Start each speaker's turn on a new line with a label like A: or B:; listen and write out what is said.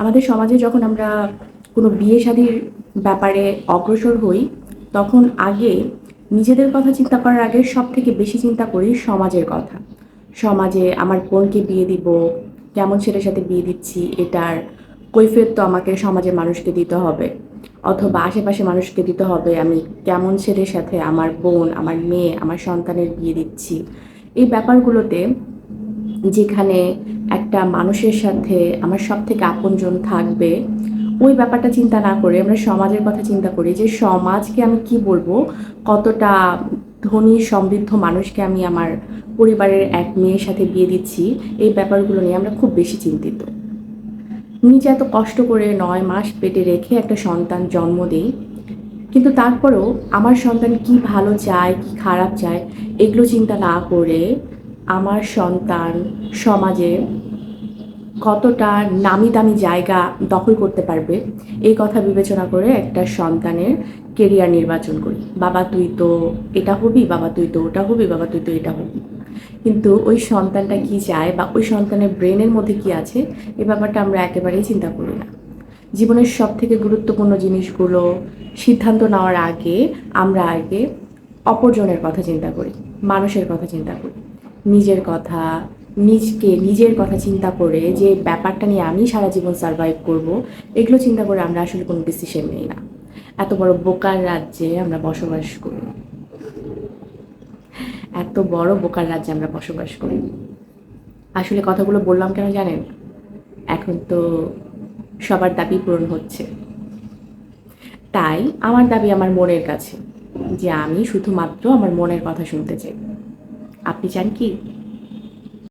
A: আমাদের সমাজে যখন আমরা কোনো বিয়ে শাদির ব্যাপারে অগ্রসর হই, তখন আগে নিজেদের কথা চিন্তা করার আগে সব থেকে বেশি চিন্তা করি সমাজের কথা। সমাজে আমার বোনকে বিয়ে দিব, কেমন ছেলের সাথে বিয়ে দিচ্ছি, এটার কৈফিয়ত তো আমাকে সমাজের মানুষকে দিতে হবে। অথবা আশেপাশে মানুষকে দিতে হবে, আমি কেমন ছেলের সাথে আমার বোন, আমার মেয়ে, আমার সন্তানের বিয়ে দিচ্ছি। এই ব্যাপারগুলোতে যেখানে একটা মানুষের সাথে আমার সব থেকে আপনজন থাকবে, ওই ব্যাপারটা চিন্তা না করে আমরা সমাজের কথা চিন্তা করি যে সমাজকে আমি কি বলব? কতটা ধনী, সমৃদ্ধ মানুষকে আমি আমার পরিবারের এক মেয়ের সাথে বিয়ে দিচ্ছি? এই ব্যাপারগুলো নিয়ে আমরা খুব বেশি চিন্তিত। নিজে এত কষ্ট করে নয় মাস পেটে রেখে একটা সন্তান জন্ম দিই, কিন্তু তারপরেও আমার সন্তান কি ভালো চায়, কি খারাপ চায়, এগুলো চিন্তা না করে আমার সন্তান সমাজে কতটা নামি দামি জায়গা দখল করতে পারবে, এই কথা বিবেচনা করে একটা সন্তানের কেরিয়ার নির্বাচন করি। বাবা, তুই তো এটা হবি, বাবা, তুই তো ওটা হবি, বাবা, তুই তো এটা হবি। কিন্তু ওই সন্তানটা কি চায় বা ওই সন্তানের ব্রেনের মধ্যে কি আছে এই ব্যাপারটা আমরা একেবারেই চিন্তা করি না। জীবনের সব থেকে গুরুত্বপূর্ণ জিনিসগুলো সিদ্ধান্ত নেওয়ার আগে আমরা আগে অপরজনের কথা চিন্তা করি, মানুষের কথা চিন্তা করি। নিজের কথা, নিজকে, নিজের কথা চিন্তা করে যে ব্যাপারটা নিয়ে আমি সারা জীবন সার্ভাইভ করব, এগুলো চিন্তা করে আমরা আসলে কোনো ডিসিশন নিই না। এত বড় বোকার রাজ্যে আমরা বসবাস করি। এত বড় বোকার রাজ্যে আমরা বসবাস করি। আসলে কথাগুলো বললাম কেন জানেন? এখন তো সবার দাবি পূরণ হচ্ছে। তাই আমার দাবি আমার মনের কাছে, যে আমি শুধুমাত্র আমার মনের কথা শুনতে চাই। আপনি চান কি